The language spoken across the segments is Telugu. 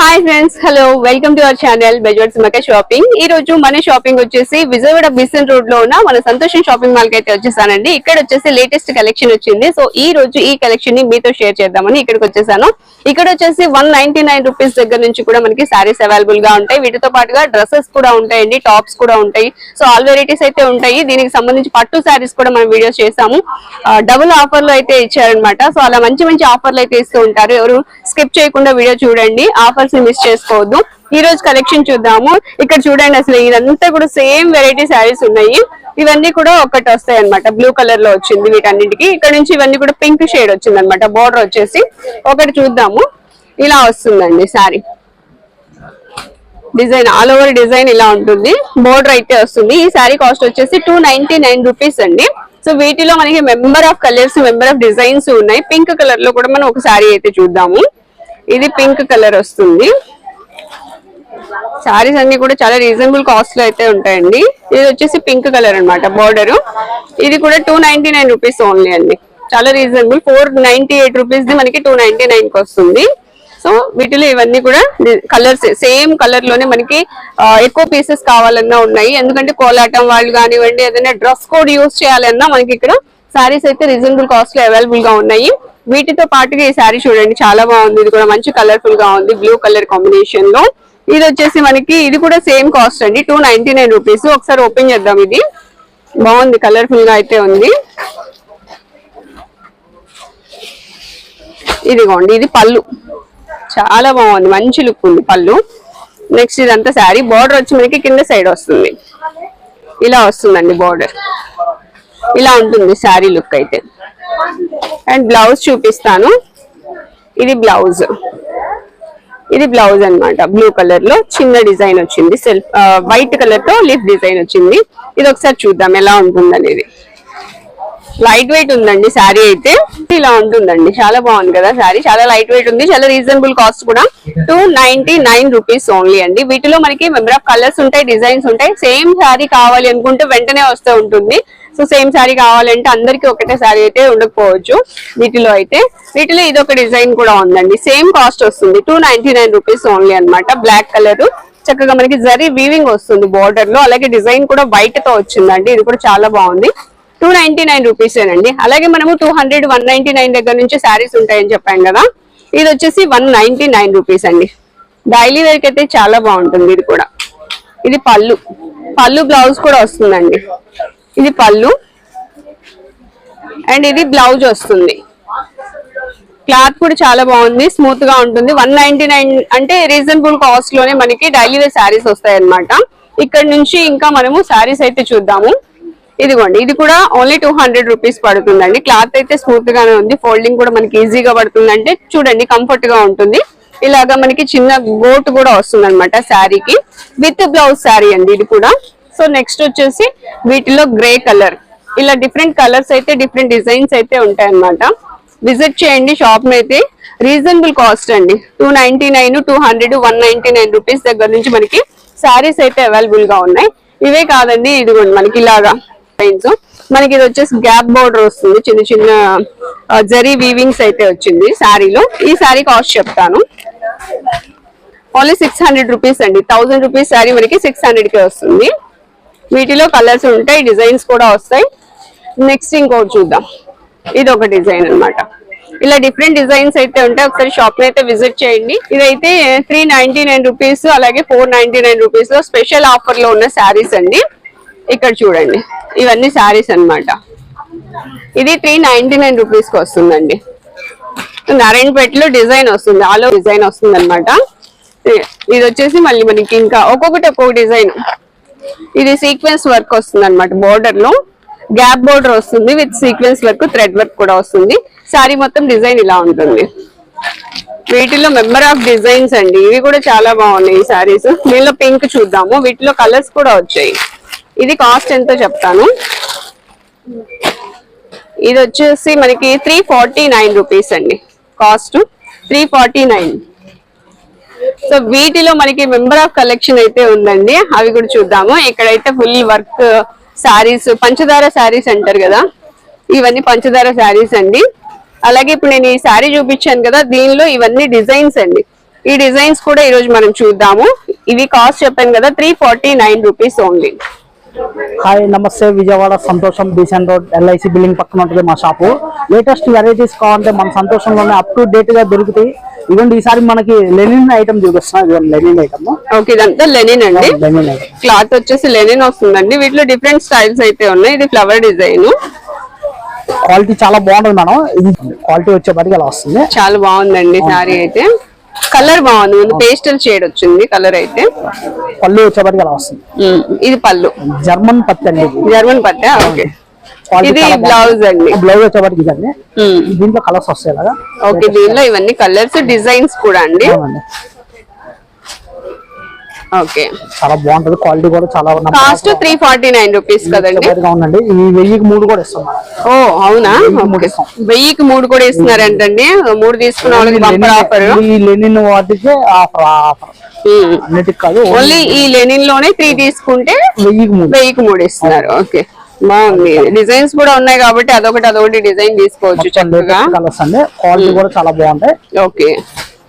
Hi friends hello welcome to our channel బెజవర్స్ మక షాపింగ్ ఈ రోజు మన షాపింగ్ వచ్చేసి విజయవాడ బిసన్ రోడ్లో ఉన్న మన సంతోషం షాపింగ్ మాల్కి అయితే వచ్చేసానండి. ఇక్కడ వచ్చేసి లేటెస్ట్ కలెక్షన్ వచ్చింది. సో ఈ రోజు ఈ కలెక్షన్ని మీతో షేర్ చేద్దామని ఇక్కడికి వచ్చేసాను. ఇక్కడ వచ్చేసి వన్ నైన్టీ నైన్ రూపీస్ దగ్గర నుంచి కూడా మనకి సారీస్ అవైలబుల్గా ఉంటాయి. వీటితో పాటుగా డ్రెస్సెస్ కూడా ఉంటాయండి టాప్స్ కూడా ఉంటాయి. సో ఆల్ వెరైటీస్ అయితే ఉంటాయి. దీనికి సంబంధించి పట్టు సారీస్ కూడా మనం వీడియోస్ చేసాము. డబుల్ ఆఫర్లో అయితే ఇచ్చారనమాట సో అలా మంచి మంచి ఆఫర్లు అయితే ఇస్తూ ఉంటారు. ఎవరు స్కిప్ చేయకుండా వీడియో చూడండి. ఆఫర్ ఆఫర్స్ని మిస్ చేసుకోవద్దు. ఈ రోజు కలెక్షన్ చూద్దాము. ఇక్కడ చూడండి అసలు ఇదంతా కూడా సేమ్ వెరైటీ శారీస్ ఉన్నాయి. ఇవన్నీ కూడా ఒకటి వస్తాయి అనమాట బ్లూ కలర్లో వచ్చింది వీటన్నిటికి. ఇక్కడ నుంచి ఇవన్నీ కూడా పింక్ షేడ్ వచ్చింది అనమాట బోర్డర్ వచ్చేసి ఒకటి చూద్దాము. ఇలా వస్తుందండి sari design all over design ఇలా ఉంటుంది. బోర్డర్ అయితే వస్తుంది. ఈ శారీ కాస్ట్ వచ్చేసి టూ నైన్టీ నైన్ రూపీస్ అండి. సో వీటిలో మనకి member of colours member of designs ఉన్నాయి. పింక్ కలర్లో కూడా మనం ఒక శారీ అయితే చూద్దాము. ఇది పింక్ కలర్ వస్తుంది. శారీస్ అన్ని కూడా చాలా రీజనబుల్ కాస్ట్లో అయితే ఉంటాయండి. ఇది వచ్చేసి పింక్ కలర్ అన్నమాట బార్డర్ ఇది కూడా two ninety nine rupees only అండి. చాలా reasonable four ninety eight rupees the మనకి టూ నైన్టీ నైన్కి వస్తుంది. సో వీటిలో ఇవన్నీ కూడా కలర్స్ సేమ్ కలర్లోనే మనకి ఎక్కువ పీసెస్ కావాలన్నా ఉన్నాయి. ఎందుకంటే కోలాటం వాళ్ళు కానివ్వండి ఏదైనా డ్రెస్ కోడ్ యూస్ చేయాలన్నా మనకి ఇక్కడ సారీస్ అయితే రీజనబుల్ కాస్ట్లో అవైలబుల్గా ఉన్నాయి. వీటితో పాటుగా ఈ శారీ చూడండి చాలా బాగుంది. ఇది కూడా మంచి కలర్ఫుల్గా ఉంది బ్లూ కలర్ కాంబినేషన్లో. ఇది వచ్చేసి మనకి ఇది కూడా సేమ్ కాస్ట్ అండి టూ నైన్టీ నైన్ రూపీస్ ఒకసారి ఓపెన్ చేద్దాం ఇది. బాగుంది కలర్ఫుల్గా అయితే ఉంది. ఇదిగోండి ఇది పళ్ళు. చాలా బాగుంది మంచి లుక్ ఉంది పళ్ళు. నెక్స్ట్ ఇదంతా శారీ. బార్డర్ వచ్చి మనకి కింద సైడ్ వస్తుంది. ఇలా వస్తుందండి బార్డర్ ఇలా ఉంటుంది శారీ లుక్ అయితే. అండ్ బ్లౌజ్ చూపిస్తాను. ఇది బ్లౌజ్. ఇది బ్లౌజ్ అనమాట బ్లూ కలర్లో చిన్న డిజైన్ వచ్చింది. సెల్ఫ్ వైట్ కలర్తో లిఫ్ డిజైన్ వచ్చింది. ఇది ఒకసారి చూద్దాం ఎలా ఉంటుంది అనేది లైట్ వెయిట్ ఉందండి శారీ అయితే. ఇలా ఉంటుందండి. చాలా బాగుంది కదా శారీ. చాలా లైట్ వెయిట్ ఉంది. చాలా రీజనబుల్ కాస్ట్ కూడా. Two ninety nine rupees only అండి. వీటిలో మనకి మెంబర్ ఆఫ్ కలర్స్ ఉంటాయి డిజైన్స్ ఉంటాయి. సేమ్ శారీ కావాలి అనుకుంటే వెంటనే వస్తూ ఉంటుంది. సో సేమ్ శారీ కావాలంటే అందరికి ఒకటే శారీ అయితే ఉండకపోవచ్చు. వీటిలో అయితే వీటిలో ఇది ఒక డిజైన్ కూడా ఉందండి. సేమ్ కాస్ట్ వస్తుంది. Two ninety nine rupees only అనమాట బ్లాక్ కలర్. చక్కగా మనకి జరీ వీవింగ్ వస్తుంది బార్డర్లో. అలాగే డిజైన్ కూడా వైట్తో వచ్చిందండి. ఇది కూడా చాలా బాగుంది. టూ నైన్టీ నైన్ రూపీసేనండి అలాగే మనము two hundred one ninety nine దగ్గర నుంచి శారీస్ ఉంటాయని చెప్పాం కదా. ఇది వచ్చేసి వన్ నైన్టీ నైన్ రూపీస్ అండి. డైలీ వేర్కి అయితే చాలా బాగుంటుంది ఇది కూడా. ఇది పళ్ళు. పళ్ళు బ్లౌజ్ కూడా వస్తుందండి. ఇది పళ్ళు. అండ్ ఇది బ్లౌజ్ వస్తుంది. క్లాత్ కూడా చాలా బాగుంది స్మూత్గా ఉంటుంది. వన్ నైన్టీ నైన్ అంటే రీజనబుల్ కాస్ట్లోనే మనకి డైలీ వేర్ శారీస్ వస్తాయి అనమాట ఇక్కడ నుంచి ఇంకా మనము శారీస్ అయితే చూద్దాము. ఇదిగోండి ఇది కూడా ఓన్లీ టూ హండ్రెడ్ రూపీస్ పడుతుందండి. క్లాత్ అయితే స్మూత్ గానే ఉంది. ఫోల్డింగ్ కూడా మనకి ఈజీగా పడుతుంది అంటే చూడండి కంఫర్ట్గా ఉంటుంది. ఇలాగా మనకి చిన్న గోట్ కూడా వస్తుంది అనమాట శారీకి. విత్ బ్లౌజ్ శారీ అండి ఇది కూడా. సో నెక్స్ట్ వచ్చేసి వీటిలో గ్రే కలర్. ఇలా డిఫరెంట్ కలర్స్ అయితే డిఫరెంట్ డిజైన్స్ అయితే ఉంటాయి అన్నమాట విజిట్ చేయండి షాప్ అయితే రీజనబుల్ కాస్ట్ అండి. Two ninety nine two hundred one ninety nine rupees దగ్గర నుంచి మనకి శారీస్ అయితే అవైలబుల్గా ఉన్నాయి. ఇవే కాదండి ఇదిగోండి మనకి ఇలాగా డిజైన్స్. మనకి ఇది వచ్చేసి గ్యాప్ బోర్డర్ వస్తుంది. చిన్న చిన్న జరీ వీవింగ్స్ అయితే వచ్చింది శారీలో. ఈ శారీ కాస్ట్ చెప్తాను. ఓన్లీ సిక్స్ హండ్రెడ్ రూపీస్ అండి. థౌసండ్ రూపీస్ శారీ మనకి సిక్స్ హండ్రెడ్ కే వస్తుంది. వీటిలో కలర్స్ ఉంటాయి డిజైన్స్ కూడా వస్తాయి. నెక్స్ట్ ఇంకోటి చూద్దాం. ఇది ఒక డిజైన్ అన్నమాట. ఇలా డిఫరెంట్ డిజైన్స్ అయితే ఉంటాయి. ఒకసారి షాప్ని అయితే విజిట్ చేయండి. ఇదైతే త్రీ నైన్టీ నైన్ రూపీస్ అలాగే ఫోర్ నైన్టీ నైన్ రూపీస్లో స్పెషల్ ఆఫర్లో ఉన్న శారీస్ అండి. ఇక్కడ చూడండి. ఇవన్నీ శారీస్ అన్నమాట. ఇది త్రీ నైన్టీ నైన్ రూపీస్కి వస్తుందండి. నారాయణపేటలో డిజైన్ వస్తుంది. ఆలో డిజైన్ వస్తుంది అనమాట ఇది వచ్చేసి మళ్ళీ మనకి ఇంకా ఒక్కొక్కటి ఒక్కొక్క డిజైన్. ఇది సీక్వెన్స్ వర్క్ వస్తుంది అనమాట బోర్డర్లో. గ్యాప్ బోర్డర్ వస్తుంది with sequence work thread work కూడా వస్తుంది. సారీ మొత్తం డిజైన్ ఇలా ఉంటుంది. వీటిలో మెంబర్ ఆఫ్ డిజైన్స్ అండి. ఇవి కూడా చాలా బాగున్నాయి ఈ సారీస్ దీనిలో పింక్ చూద్దాము. వీటిలో కలర్స్ కూడా వచ్చాయి. ఇది కాస్ట్ ఎంతో చెప్తాను. ఇది వచ్చేసి మనకి త్రీ ఫార్టీ నైన్ రూపీస్ అండి. Cost three forty nine so వీటిలో మనకి మెంబర్ ఆఫ్ కలెక్షన్ అయితే ఉందండి. అవి కూడా చూద్దాము. ఇక్కడైతే ఫుల్ వర్క్ శారీస్ పంచదార శారీస్ అంటారు కదా. ఇవన్నీ పంచదార శారీస్ అండి. అలాగే ఇప్పుడు నేను ఈ శారీ చూపించాను కదా దీనిలో ఇవన్నీ డిజైన్స్ అండి. ఈ డిజైన్స్ కూడా ఈ రోజు మనం చూద్దాము. ఇవి కాస్ట్ చెప్పాను కదా three forty nine rupees only hi నమస్తే. విజయవాడ సంతోషం బీసెన్ రోడ్ ఎల్ఐసి బిల్డింగ్ పక్కన ఉంటుంది మా షాపు. లేటెస్ట్ వెరైటీస్ కావాలంటే మన సంతోషంలోనే అప్ టు డేట్గా దొరుకుతాయి. ఇవ్వండి ఈసారి మనకి లెనిన్ ఐటమ్ చూపిస్తున్నా. లెనిన్ ఐటమ్ ఓకే ఇదంతా లెనిన్ అండి. క్లాత్ వచ్చేసి లెనిన్ వస్తుందండి. వీటిలో డిఫరెంట్ స్టైల్స్ అయితే ఉన్నాయి. ఇది ఫ్లవర్ డిజైన్ క్వాలిటీ చాలా బాగుంటుంది మేడం. ఇది క్వాలిటీ వచ్చేప్పటికి అలా వస్తుంది. చాలా బాగుందండి శారీ అయితే. కలర్ బాగుంది. ముందు పేస్టల్ షేడ్ వచ్చింది కలర్ అయితే. పళ్ళు వచ్చేప్పటికి అలా వస్తుంది. ఇది పళ్ళు. జర్మన్ పత్తి అనేది జర్మన్ పట్ట ఓకే. ఇది బ్లౌజ్ అండి. బ్లౌజ్ ఇదండి. ఉమ్, దీంట్లో కలర్స్ వస్తాయి అలాగా ఓకే దీనిలో ఇవన్నీ కలర్స్ డిజైన్స్ కూడా అండి. ఓకే. చాలా బాగుంటది. క్వాలిటీ కూడా చాలా cost three forty nine rupees కదండి. ఈ వెయ్యికి మూడు కూడా ఇస్తాం. ఓ అవునా. వెయ్యికి మూడు కూడా ఇస్తున్నారంటండి. మూడు తీసుకున్న వాళ్ళకి బంపర్ ఆఫర్ ఈ లెనిన్ వాటికి ఆఫర్ ఆఫర్ అన్నిటికి కాదు ఓన్లీ ఈ లెనిన్లోనే త్రీ తీసుకుంటే వెయ్యికి మూడు. వెయ్యికి మూడు ఇస్తున్నారు. ఓకే. బాగుంది. డిజైన్స్ కూడా ఉన్నాయి కాబట్టి అదొకటి అదొకటి డిజైన్ తీసుకోవచ్చు చక్కగా. కలర్స్ అండి. క్వాలిటీ కూడా చాలా బాగుంటాయి. ఓకే.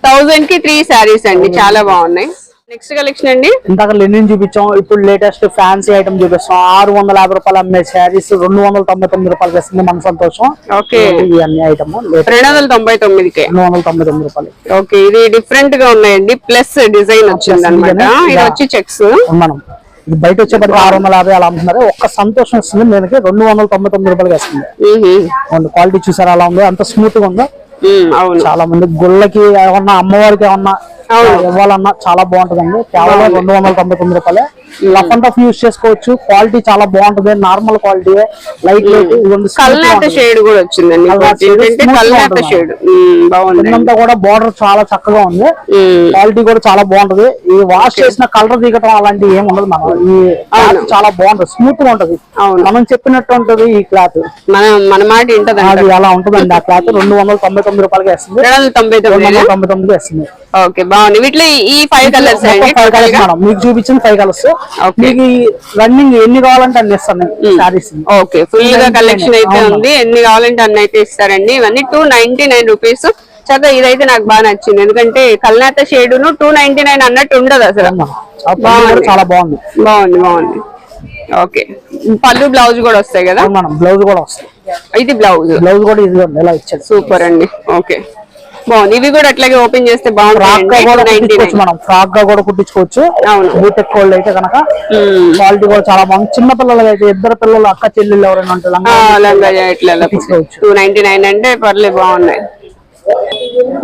థౌజండ్కి త్రీ శారీస్ అండి చాలా బాగున్నాయి. నెక్స్ట్ కలెక్షన్ అండి. ఇందాక లెనిన్ చూపించాం ఇప్పుడు లేటెస్ట్ ఫ్యాన్సీ ఐటమ్ చూపిస్తాం. ఆరు వందల యాభై రూపాయలు అమ్మే శారీస్ రెండు వందల తొంభై తొమ్మిది రూపాయలు వేస్తుంది మన సంతోషం. ఓకే. అన్ని ఐటమ్ రెండు వందల తొంభై తొమ్మిదికే. రెండు వందల తొంభై తొమ్మిది రూపాయలు. ఓకే ఇది డిఫరెంట్గా ఉన్నాయండి ప్లస్ డిజైన్ వచ్చింది అనమాట. ఇది వచ్చి చెక్స్ మనం ఇది బయట వచ్చేప్పటికి ఆరు వందల యాభై అలా అమ్ముతున్నారు. ఒక్క సంతోషం వస్తుంది. దీనికి రెండు వందల తొంభై తొమ్మిది రూపాయలు వేస్తుంది క్వాలిటీ చూసారా అలా ఉంది? అంత స్మూత్గా ఉందో? చాలా మంది గుళ్ళకి ఏమన్నా అమ్మవారికి ఏమన్నా ఇవ్వాలన్నా చాలా బాగుంటదండి. కేవలం రెండు వందల తొంభై తొమ్మిది రూపాయలే. రఫ్ అండ్ టఫ్ యూస్ చేసుకోవచ్చు. క్వాలిటీ చాలా బాగుంటది. నార్మల్ క్వాలిటీ లైట్ కల్నాట షేడ్ కూడా వచ్చిందండి. కూడా బార్డర్ చాలా చక్కగా ఉంది. క్వాలిటీ కూడా చాలా బాగుంటది. ఈ వాష్ చేసిన కలర్ దిగటం అలాంటివి ఏమి ఉండదు మనం. ఈ చాలా బాగుంటది. స్మూత్గా ఉంటది. మనం చెప్పినట్టు ఉంటది ఈ క్లాత్ మన మాట అది అలా ఉంటదండి ఆ క్లాత్ రెండు వందల తొంభై తొమ్మిది రూపాయలకి వేస్తుంది. రెండు వందల తొంభై తొమ్మిది వేస్తుంది. ఓకే బాగుంది. వీటిలో ఈ five colours five colours madam. మీకు చూపించిన ఫైవ్ కలర్స్. మీకు రన్నింగ్ ఎన్ని కావాలంటే అన్ని ఇస్తాను శారీస్ ఓకే ఫుల్గా కలెక్షన్ అయితే ఉంది. ఎన్ని కావాలంటే అన్ని అయితే ఇస్తారండి. ఇవన్నీ టూ నైన్టీ నైన్ రూపీస్ చక్కగా ఇదైతే నాకు బాగా నచ్చింది. ఎందుకంటే కల్నాత షేడ్ను టూ నైన్టీ నైన్ అన్నట్టు ఉండదు అసలు. బాగుంది. చాలా బాగుంది. బాగుంది బాగుంది. ఓకే. పళ్ళు బ్లౌజ్ కూడా వస్తాయి కదా? మనం బ్లౌజ్ కూడా వస్తుంది ఇది బ్లౌజ్ బ్లౌజ్ కూడా ఇది ఇచ్చాడు. సూపర్ అండి. ఓకే. బాగుంది. ఇవి కూడా అట్లాగే ఓపెన్ చేస్తే కుట్టించుకోవచ్చు మనం. ఫ్రాక్గా కూడా కుట్టించుకోవచ్చు. బీటెక్ వాళ్ళు అయితే కనుక క్వాలిటీ కూడా చాలా బాగుంది. చిన్న పిల్లలు అయితే ఇద్దరు పిల్లలు అక్క చెల్లెళ్ళు ఎవరైనా ఉంటే లంగా లంగా ఇట్లా కుట్టించుకోవచ్చు. టూ నైన్టీ నైన్ అంటే పర్లేదు బాగున్నాయి.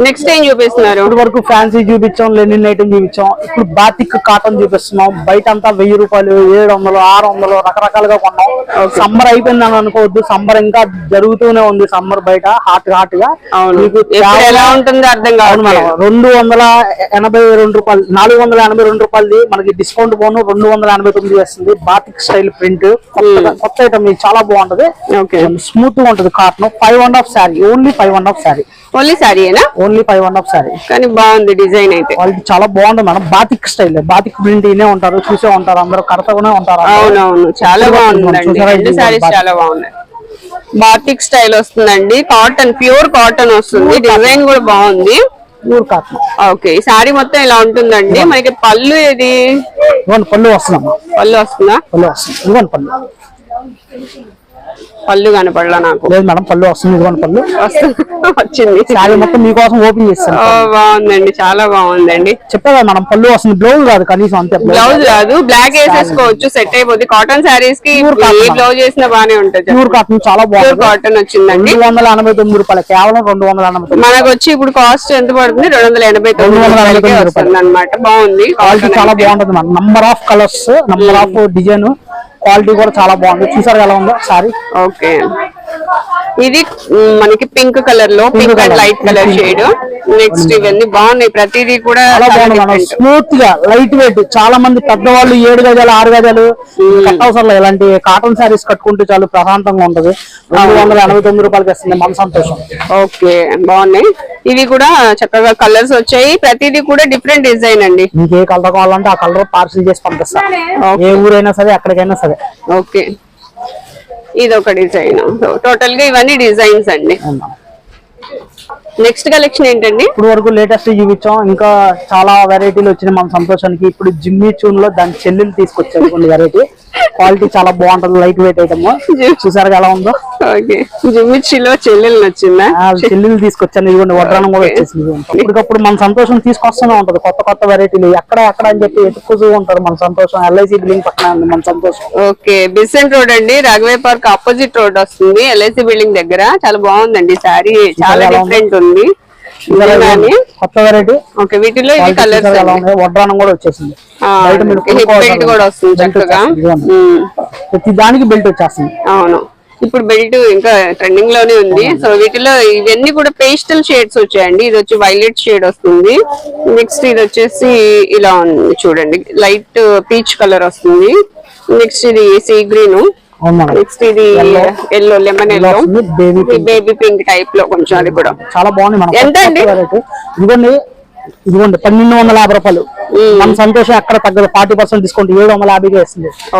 నెక్స్ట్ ఏం చూపిస్తున్నారు? ఇప్పటి వరకు ఫ్యాన్సీ చూపించాం లెనిన్ ఐటమ్ చూపించాం. ఇప్పుడు బాతిక్ కాటన్ చూపిస్తున్నాం. బయట అంతా వెయ్యి రూపాయలు ఏడు వందలు ఆరు వందలు రకరకాలుగా కొన్నాం. సమ్మర్ అయిపోయిందని అనుకోవద్దు. సమ్మర్ ఇంకా జరుగుతూనే ఉంది సమ్మర్ బయట హాట్ హాట్గా. మీకు ఎలా ఉంటుందో అర్థం కాదు మేడం. రెండు వందల ఎనభై రెండు రూపాయలు నాలుగు వందల ఎనభై రెండు రూపాయలది మనకి డిస్కౌంట్ పోను. రెండు వందల ఎనభై తొమ్మిది వస్తుంది బాతిక్ స్టైల్ ప్రింట్ కొత్త ఐటమ్ ఇది చాలా బాగుంటది. ఓకే స్మూత్గా ఉంటది cotton five and half sari only five and half sari only సారీనా only five and half sari కానీ బాగుంది డిజైన్ అయితే. వాళ్ళకి చాలా బాగుంటుంది madam. Batik style batik print ఇనే ఉంటారు చూసే ఉంటారు అందరూ కడతగానే ఉంటారు. అవునవును చాలా ఇది రెండు సారీస్ బాతిక్. చాలా బాగున్నాయి. బాటిక్ స్టైల్ వస్తుందండి. కాటన్ ప్యూర్ కాటన్ వస్తుంది. డిజైన్ కూడా బాగుంది. ప్యూర్ కాటన్ ఓకే ఈ సారీ మొత్తం ఇలా ఉంటుందండి. మనకి పళ్ళు ఇది పళ్ళు వస్తుందమ్మా పళ్ళు వస్తుందా? పళ్ళు వస్తుంది ఇదిగోండి పళ్ళు. పళ్ళు కనపడలా నాకు. లేదు మేడం పళ్ళు వస్తుంది ఇదిగోండి పళ్ళు. వచ్చింది. శారీ మొత్తం మీకోసం ఓపెన్ చేస్తాను. బాగుందండి చాలా బాగుందండి. చెప్పేదా మేడం పళ్ళు వస్తుంది బ్లౌజ్ కాదు కనీసం అంతే బ్లౌజ్. కాదు బ్లాక్ వేసేసుకోవచ్చు సెట్ అయిపోద్ది. కాటన్ శారీస్కి బ్లౌజ్ వేసినా బానే ఉంటుంది ప్యూర్ కాటన్ చాలా ప్యూర్ బాగుంది. కాటన్ వచ్చిందండి. రెండు వందల ఎనభై తొమ్మిది రూపాయలు కేవలం రెండు వందల ఎనభై తొమ్మిది మనకు వచ్చి ఇప్పుడు కాస్ట్ ఎంత పడుతుంది? రెండు వందల ఎనభై తొమ్మిది వస్తుంది అనమాట బాగుంది. క్వాలిటీ చాలా. బాగుంటుంది number of colours number of design quality కూడా చాలా బాగుంది. చూసారు ఎలా ఉందో? సారీ. ఓకే. ఇది మనకి పింక్ కలర్లో pink and. Light colour shade. Next ఇవన్నీ బాగున్నాయి. ప్రతిదీ కూడా. స్మూత్గా లైట్ వెయిట్ చాలా మంది పెద్దవాళ్ళు ఏడు గజాలు ఆరు గజాలు కట్ అవసరం లేదు ఇలాంటి కాటన్ శారీస్ కట్టుకుంటే చాలా ప్రశాంతంగా ఉంటది. రెండు వందల ఎనభై తొమ్మిది రూపాయలకి వస్తుంది. మన సంతోషం. ఓకే. బాగున్నాయి. ఇవి కూడా చక్కగా కలర్స్ వచ్చాయి. ప్రతిదీ కూడా డిఫరెంట్ డిజైన్ అండి. మీకు ఏ కలర్ కావాలంటే ఆ కలర్ పార్సిల్ చేసి పంపిస్తా. ఏ ఊరైనా సరే ఎక్కడికైనా సరే. ఓకే. ఇది ఒక డిజైన్. టోటల్గా ఇవన్నీ డిజైన్స్ అండి. నెక్స్ట్ కలెక్షన్ ఏంటండి? ఇప్పుడు వరకు లేటెస్ట్ చూపించాం. ఇంకా చాలా వెరైటీలు వచ్చినాయి. మన సంతోషానికి ఇప్పుడు జిమ్మి చూన్లో దాని చెల్లెలు తీసుకొచ్చారు కొన్ని వెరైటీ క్వాలిటీ చాలా బాగుంటది లైట్ వెయిట్ ఐటమ్. చూసారు ఎలా ఉందో? జిమ్మిచ్చిలో చెల్లెలు నచ్చిందా? ఆ చెల్లెలు తీసుకొచ్చాను ఇదిగోండి వడ్రానం కూడా. వచ్చేసింది. ఇప్పటికప్పుడు మన సంతోషం తీసుకొస్తూనే ఉంటది కొత్త కొత్త వెరైటీలు ఎక్కడ ఎక్కడ అని చెప్పి ఎత్తుకుతూ ఉంటారు మన సంతోషం. ఎల్ఐసి బిల్డింగ్ పక్కన ఉంది మన సంతోషం. ఓకే. బిసెంట్ రోడ్ అండి రాఘవే పార్క్ ఆపోజిట్ రోడ్ వస్తుంది ఎల్ఐసి బిల్డింగ్ దగ్గర. చాలా బాగుందండి సారీ చాలా? డిఫరెంట్ ఉంది. కొత్త వెరైటీ ఓకే వీటిలో ఇవి కలర్స్ వడ్రానం కూడా వచ్చేసింది. బెల్ట్. కూడా వస్తుంది చక్కగా. ప్రతి దానికి బెల్ట్ వచ్చేస్తుంది. అవును. ఇప్పుడు బెల్ట్ ఇంకా ట్రెండింగ్లోనే ఉంది. సో వీటిలో ఇవన్నీ కూడా పేస్టల్ షేడ్స్ వచ్చాయండి. ఇది వచ్చి వైలెట్ షేడ్ వస్తుంది. నెక్స్ట్ ఇది వచ్చేసి ఇలా ఉంది చూడండి. లైట్ పీచ్ కలర్ వస్తుంది. నెక్స్ట్ ఇది సీ గ్రీన్ నెక్స్ట్ ఇది ఎల్లో లెమన్ ఎల్లో వస్తుంది. బేబీ పింక్ టైప్లో కొంచెం అది కూడా. చాలా బాగుంది ఎంత అండి? ఇదిగోండి. ఇదిగోండి పన్నెండు వందల యాభై రూపాయలు. మన సంతోషం ఎక్కడ తగ్గదు. ఫార్టీ పర్సెంట్ డిస్కౌంట్ ఏడు వందల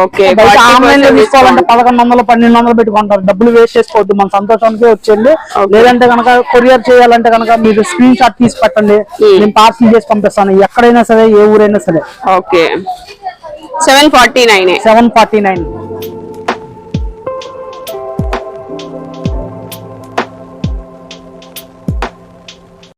ఓకే బయట ఆన్లైన్లో తీసుకోవాలంటే పదకొండు వందలు పన్నెండు వందలు పెట్టుకుంటారు. డబ్బులు వేస్ట్ చేసుకోవద్దు. మన సంతోషానికి వచ్చేయండి. లేదంటే కనుక కొరియర్ చేయాలంటే కనుక మీరు స్క్రీన్ షాట్ తీసి పెట్టండి. నేను పార్సల్ చేసి పంపిస్తాను. ఎక్కడైనా సరే ఏ ఊరైనా సరే. Okay. Seven forty nine seven forty nine